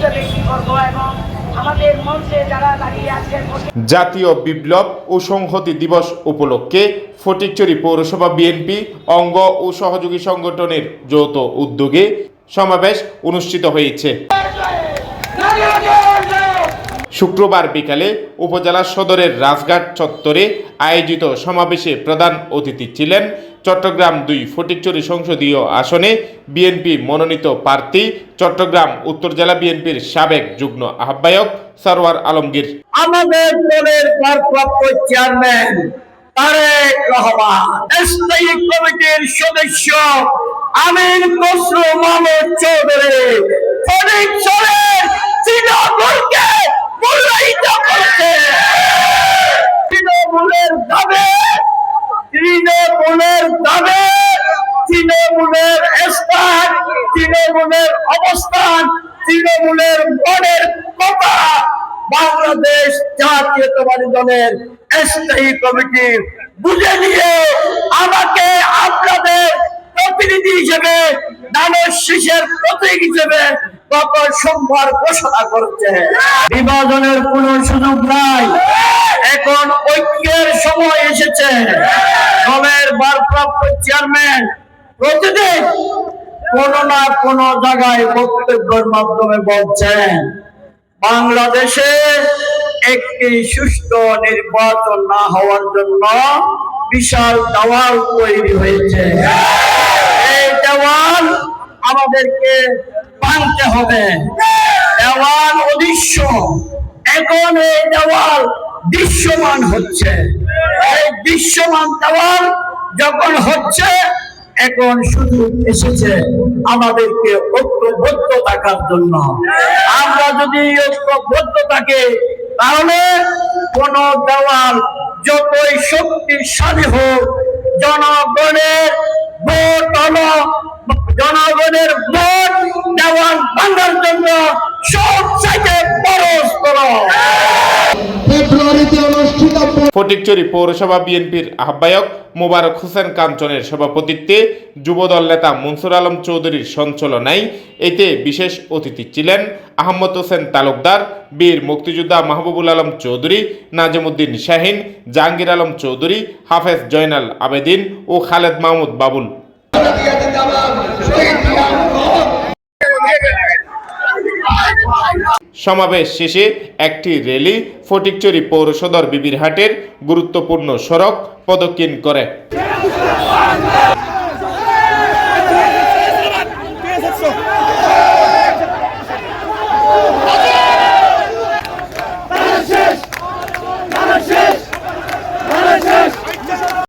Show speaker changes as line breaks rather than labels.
উপস্থিত ব্যক্তিবর্গ এবং আমাদের মঞ্চে যারা দাঁড়িয়ে আছেন
জাতীয় বিপ্লব ও সংহতি দিবস উপলক্ষে ফটিকচুরি পৌরসভা বিএনপি অঙ্গ ও সহযোগী সংগঠনের যৌথ উদ্যোগে সমাবেশ অনুষ্ঠিত হয়েছে। শুক্রবার বিকালে উপজেলা সদরের রাজঘাট চত্বরে আয়োজিত সমাবেশে প্রধান অতিথি ছিলেন চট্টগ্রাম দুই ফটিকচুরি সংসদীয় আসনে বিএনপি মনোনীত প্রার্থী, চট্টগ্রাম উত্তর জেলা বিএনপির সাবেক যুগ্ম আহ্বায়ক সরওয়ার আলমগীর।
আমাদের দলের ভারপ্রাপ্ত চেয়ারম্যান তারেক রহমান, স্থায়ী কমিটির সদস্য আমিন খসরু মাহমুদ চৌধুরী চরের তৃণমূলকে মূল্যায়িত করছে তৃণমূলের দাবে তৃণমূলের দাবে, তৃণমূলের স্থান, তৃণমূলের অবস্থান, তৃণমূলের মনের কথা বাংলাদেশ জাতীয়তাবাদী দলের স্থায়ী কমিটি বুঝে নিয়ে আমাকে আপনাদের প্রতিনিধি হিসেবে দানের শীষের প্রতীক হিসেবে গত সোমবার ঘোষণা করছে। বিভাজনের কোন সুযোগ নাই। এখন ঐক্যের সময় এসেছে। চেয়ারম্যান প্রতিদিন কোন না কোন জায়গায় বক্তব্যের মাধ্যমে বলছেন বাংলাদেশে একটি সুষ্ঠু নির্বাচন না হওয়ার জন্য বিশাল দেওয়াল তৈরি হয়েছে। এই দেওয়াল আমাদেরকে ভাঙতে হবে। দেওয়াল অদৃশ্য। এখন এই দেওয়াল দৃশ্যমান হচ্ছে। এই দৃশ্যমান দেওয়াল যখন হচ্ছে, এখন শুধু এসেছে আমাদেরকে ঐক্যবদ্ধ থাকার জন্য। আমরা যদি ঐক্যবদ্ধ থাকি, তাহলে কোন দেওয়াল যতই শক্তিশালী হোক, জনগণের ভোট হলো, জনগণের ভোট দেওয়াল ভাঙার জন্য সব চাইতে
অনুষ্ঠিত
ফটিকচুরি পৌরসভা বিএনপির আহ্বায়ক মোবারক হোসেন কাঞ্চনের সভাপতিত্বে যুবদল নেতা মনসুর আলম চৌধুরীর সঞ্চালনায় এতে বিশেষ অতিথি ছিলেন আহমদ হোসেন তালুকদার, বীর মুক্তিযোদ্ধা মাহবুবুল আলম চৌধুরী, নাজিমুদ্দিন শাহিন, জাহাঙ্গীর আলম চৌধুরী, হাফেজ জয়নাল আবেদিন ও খালেদ মাহমুদ বাবুল। সমাবেশ শেষে একটি র্যালি ফটিকচুরি পৌরসদর বিবির বিবিরহাটের গুরুত্বপূর্ণ সড়ক প্রদক্ষিণ করে।